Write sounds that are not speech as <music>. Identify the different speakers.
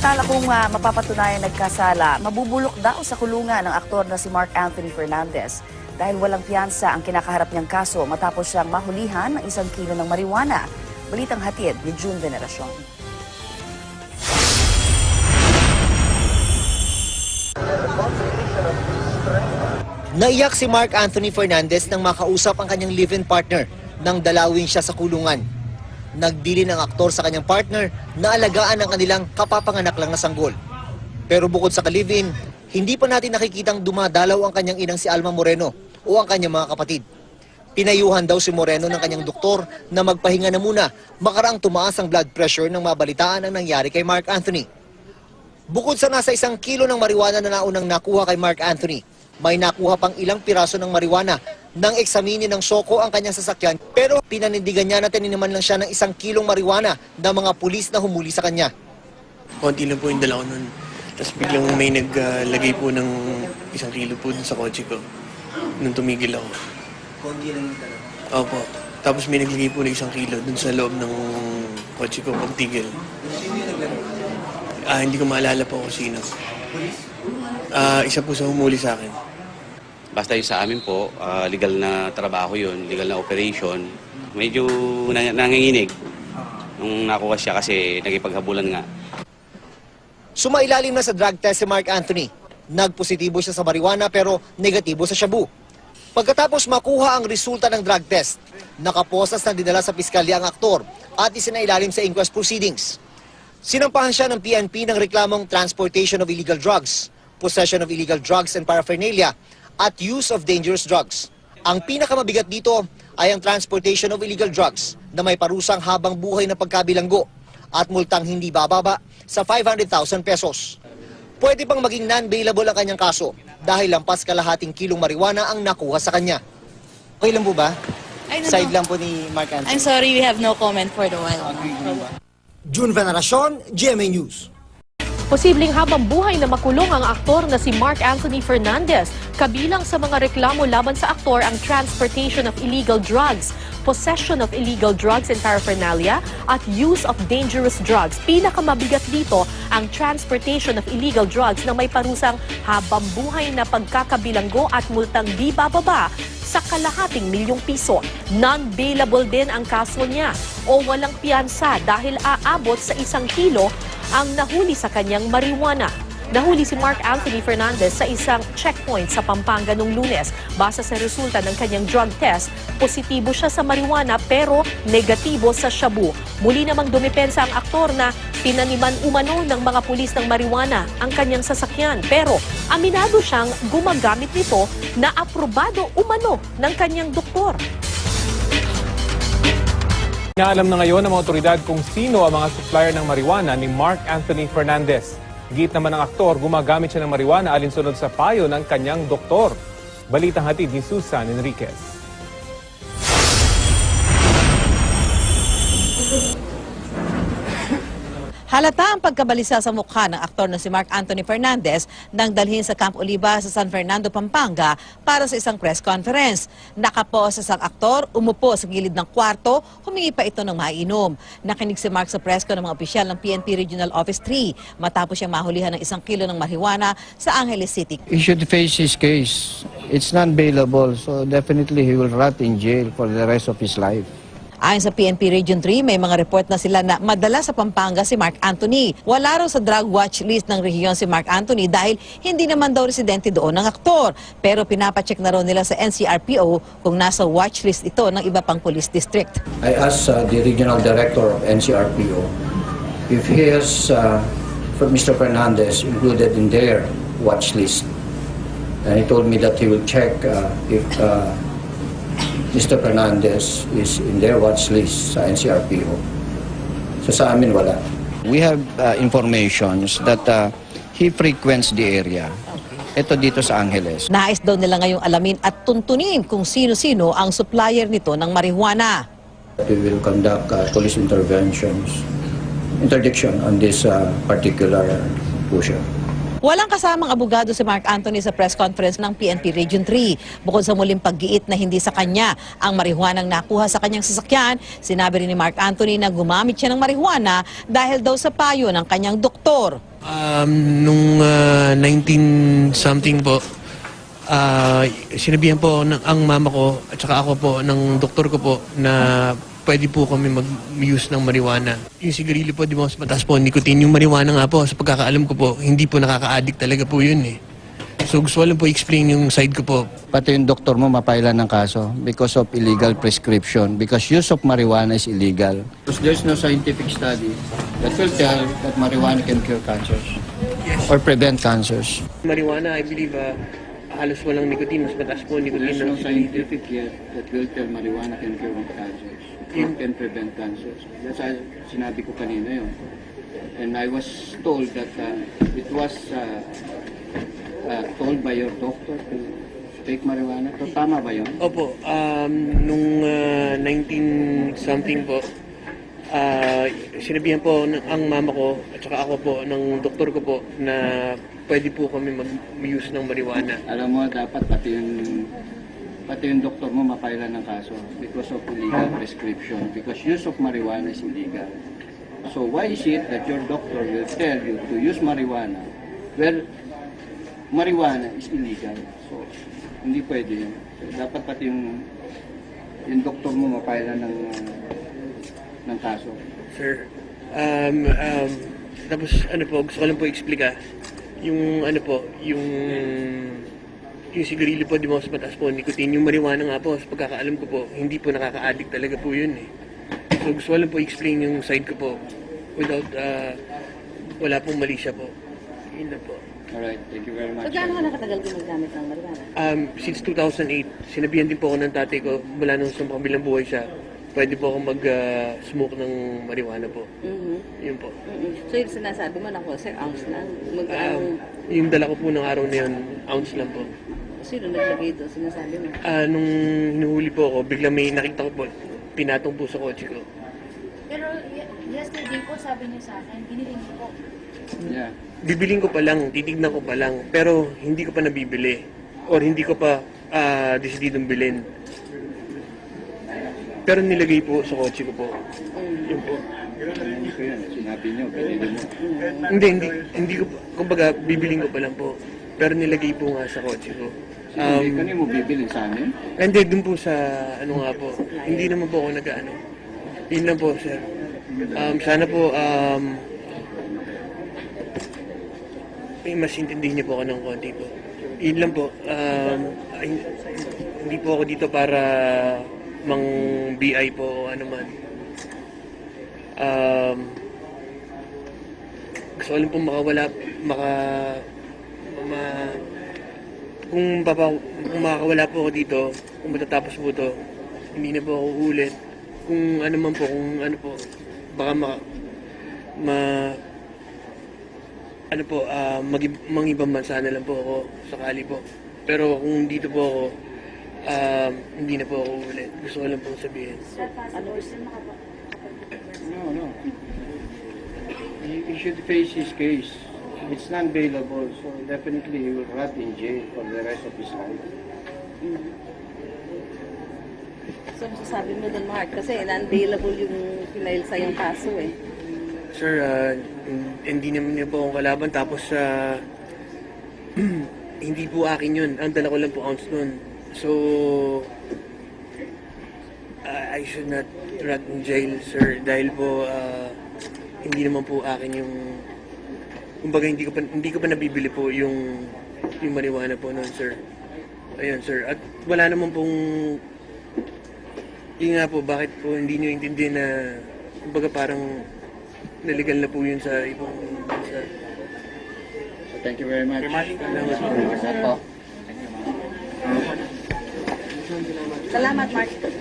Speaker 1: Samantala kung ah, mapapatunayan nagkasala, mabubulok daw sa kulungan ng aktor na si Mark Anthony Fernandez dahil walang piyansa ang kinakaharap niyang kaso matapos siyang mahulihan ng isang kilo ng marijuana. Balitang hatid ni June Veneracion.
Speaker 2: Naiyak si Mark Anthony Fernandez nang makausap ang kanyang live-in partner nang dalawin siya sa kulungan. Nagdili ng aktor sa kanyang partner na alagaan ang kanilang kapapanganak lang na sanggol. Pero bukod sa kalivin, hindi pa natin nakikitang dumadalaw ang kanyang inang si Alma Moreno o ang kanyang mga kapatid. Pinayuhan daw si Moreno ng kanyang doktor na magpahinga na muna makaraang tumaas ang blood pressure nang mabalitaan ang nangyari kay Mark Anthony. Bukod sa nasa isang kilo ng marijuana na naunang nakuha kay Mark Anthony, may nakuha pang ilang piraso ng marijuana nang eksaminin ng Soko ang kanyang sasakyan pero pinanindigan niya na tininiman lang siya ng isang kilong marijuana ng mga pulis na humuli sa kanya.
Speaker 3: konti lang po yung dala ko nun. Tapos biglang may naglagay po ng isang kilo po dun sa kotse ko. Nung tumigil ako.
Speaker 2: Konti lang yung
Speaker 3: Opo. Tapos may naglagay po ng isang kilo dun sa loob ng kotse ko pag tigil. Ah, hindi ko maalala po kung sino. Ah, isa po sa humuli sa akin.
Speaker 4: Basta yung sa amin po, ah, legal na trabaho yun, legal na operation. Medyo na- nanginginig nung nakuha siya kasi nagipaghabulan nga.
Speaker 2: Sumailalim na sa drug test si Mark Anthony. Nagpositibo siya sa marijuana pero negatibo sa shabu. Pagkatapos makuha ang resulta ng drug test, nakaposas na dinala sa piskalya ang aktor at isinailalim sa inquest proceedings. Sinampahan siya ng PNP ng reklamong transportation of illegal drugs, possession of illegal drugs and paraphernalia, at use of dangerous drugs. Ang pinakamabigat dito ay ang transportation of illegal drugs na may parusang habang buhay na pagkabilanggo at multang hindi bababa sa 500,000 pesos. Pwede pang maging non-bailable ang kanyang kaso dahil lampas kalahating kilong marijuana ang nakuha sa kanya.
Speaker 5: Okay lang po ba? Side
Speaker 6: know.
Speaker 5: lang po ni Mark Anthony.
Speaker 6: I'm sorry, we have no comment for the while.
Speaker 2: June Veneracion, GMA News.
Speaker 7: Posibleng habang buhay na makulong ang aktor na si Mark Anthony Fernandez. Kabilang sa mga reklamo laban sa aktor ang transportation of illegal drugs, possession of illegal drugs and paraphernalia, at use of dangerous drugs. Pinakamabigat dito ang transportation of illegal drugs na may parusang habang buhay na pagkakabilanggo at multang di bababa sa kalahating milyong piso. Non-bailable din ang kaso niya o walang piyansa dahil aabot sa isang kilo ang nahuli sa kanyang marijuana. Nahuli si Mark Anthony Fernandez sa isang checkpoint sa Pampanga noong lunes. Base sa resulta ng kanyang drug test, positibo siya sa marijuana pero negatibo sa shabu. Muli namang dumipensa ang aktor na pinaniman umano ng mga pulis ng marijuana ang kanyang sasakyan. Pero aminado siyang gumagamit nito na aprobado umano ng kanyang doktor.
Speaker 8: Inaalam na ngayon ng mga otoridad kung sino ang mga supplier ng marijuana ni Mark Anthony Fernandez. Git naman ng aktor, gumagamit siya ng marijuana alinsunod sa payo ng kanyang doktor. Balitang hatid ni Susan Enriquez.
Speaker 9: Halata ang pagkabalisa sa mukha ng aktor na si Mark Anthony Fernandez nang dalhin sa Camp Oliva sa San Fernando, Pampanga para sa isang press conference. Nakaposes ang aktor, umupo sa gilid ng kwarto, humingi pa ito ng mainom. Nakinig si Mark sa press con ng mga opisyal ng PNP Regional Office 3 matapos siyang mahulihan ng isang kilo ng marijuana sa Angeles City.
Speaker 10: he should face his case. It's non-bailable, so definitely he will rot in jail for the rest of his life.
Speaker 9: Ayon sa PNP Region 3, may mga report na sila na madala sa Pampanga si Mark Anthony. Wala raw sa drug watch list ng rehiyon si Mark Anthony dahil hindi naman daw residente doon ng aktor. Pero pinapacheck na raw nila sa NCRPO kung nasa watch list ito ng iba pang police district.
Speaker 10: I asked uh, the regional director of NCRPO if he has uh, Mr. Fernandez included in their watch list. And he told me that he will check uh, if uh, Mr. Fernandez is in their watch list sa NCRPO. So sa amin wala. We have uh, informations that uh, he frequents the area. Ito dito sa Angeles.
Speaker 9: Nais daw nila ngayong alamin at tuntunin kung sino-sino ang supplier nito ng marijuana.
Speaker 10: We will conduct uh, police interventions, interdiction on this uh, particular pusher.
Speaker 9: Walang kasamang abogado si Mark Anthony sa press conference ng PNP Region 3. Bukod sa muling paggiit na hindi sa kanya ang marihuanang nakuha sa kanyang sasakyan, sinabi rin ni Mark Anthony na gumamit siya ng marihuana dahil daw sa payo ng kanyang doktor.
Speaker 3: Um, nung 19-something po, ah, sinabihan po ng, ang mama ko at saka ako po ng doktor ko po na pwede po kami mag-use ng marijuana. Yung sigarilyo po, di ba, mas mataas po nicotine. Yung marijuana nga po, sa pagkakaalam ko po, hindi po nakaka-addict talaga po yun eh. So gusto ko lang po explain yung side ko po.
Speaker 10: Pati yung doktor mo mapailan ng kaso because of illegal prescription. Because use of marijuana is illegal. Because there's no scientific study that will tell that marijuana can cure cancers or prevent cancers.
Speaker 3: Marijuana, I believe, ah, halos walang nicotine. Mas mataas po nicotine ng sigarilyo.
Speaker 10: yet that will tell marijuana can cure cancers or can prevent cancers. That's why sinabi ko kanina yun. And I was told that uh, it was uh, uh, told by your doctor to take marijuana. So, tama ba yun?
Speaker 3: Opo, um, nung 19-something po, ah, sinabihan po ng, ang mama ko at saka ako po ng doktor ko po na pwede po kami mag-use ng marijuana.
Speaker 10: Alam mo, dapat pati yung pati yung doktor mo mapailan ng kaso because of illegal prescription. Because use of marijuana is illegal. So why is it that your doctor will tell you to use marijuana where marijuana is illegal? So, hindi pwede yun. So, dapat pati yung yung doktor mo mapailan ng ng kaso.
Speaker 3: Sir, um, um, tapos ano po, gusto ko lang po explica. Yung ano po, yung yung sigarilyo po, di mo mas mataas po, nicotine. Yung marijuana nga po, sa pagkakaalam ko po, hindi po nakaka-addict talaga po yun eh. So gusto ko lang po explain yung side ko po without, uh, wala pong mali siya po. Yun lang po.
Speaker 10: Alright, thank you very much.
Speaker 6: So, gaano ka nakatagal gumagamit ng marijuana?
Speaker 3: Um, since 2008, sinabihan din po ako ng tatay ko, mula nung sa kabilang buhay siya, pwede po akong mag-smoke ng marijuana po.
Speaker 6: Mhm.
Speaker 3: Yun po.
Speaker 6: Mhm. So, yung sinasabi mo, naku, sir, ounce lang. Mag,
Speaker 3: Um, yung dala ko po ng araw na yun, ounce lang po.
Speaker 6: Sino naglagay ito? Sinasabi mo.
Speaker 3: Ah, nung hinuhuli po ako, biglang may nakita ko po, pinatong po sa kotse ko.
Speaker 11: Pero y- yesterday po, sabi niyo sa akin, binili niyo po.
Speaker 10: Yeah.
Speaker 3: Bibiling ko pa lang, titignan ko pa lang, pero hindi ko pa nabibili. Or hindi ko pa ah, desididong bilhin. Pero nilagay po sa kotse ko po. Yun po.
Speaker 10: Ito yan, sinabi niyo, binili mo.
Speaker 3: Hindi, hindi, hindi ko, pa- kumbaga, bibiling ko pa lang po. Pero nilagay po nga sa kotse ko.
Speaker 10: Um,
Speaker 3: Um,
Speaker 10: kanino mo bibili sa amin?
Speaker 3: Hindi, dun po sa, ano nga po, hindi naman po ako nag-ano. Yun lang po, sir. Um, sana po, um, may mas intindihin niyo po ako ng konti po. Yun lang po, um, ay, hindi po ako dito para mang BI po o ano man. Um, gusto ko lang po makawala, maka, ma, kung, papa, kung makakawala po ako dito, kung matatapos po to, hindi na po ako ulit. Kung ano man po, kung ano po, baka ma, ma ano po, ah mag, ibang bansa na lang po ako sakali po. Pero kung dito po ako, um, hindi na po ako ulit. Gusto ko lang po sabihin.
Speaker 6: Ano gusto?
Speaker 10: No, no. He, he should face his case. It's non-bailable, so definitely he will rot in jail for the rest of his life.
Speaker 6: So, sasabi mo doon, Mark, kasi non-bailable yung pinail sa yung kaso eh.
Speaker 3: Sir, ah, hindi naman niya po akong kalaban. Tapos, ah, <clears throat> hindi po akin yun. Ang dala ko lang po ounce nun. So, ah, I should not rot in jail, sir. Dahil po, ah, hindi naman po akin yung... Kumbaga, hindi ko pa, hindi ko pa nabibili po yung, yung marijuana po nun, sir. Ayun, sir. At wala naman pong... Yun nga po, bakit po hindi nyo intindihan na... Kumbaga, parang naligal na po yun sa ibang bansa.
Speaker 10: So thank you very much.
Speaker 3: Salamat po.
Speaker 6: Salamat, Mark.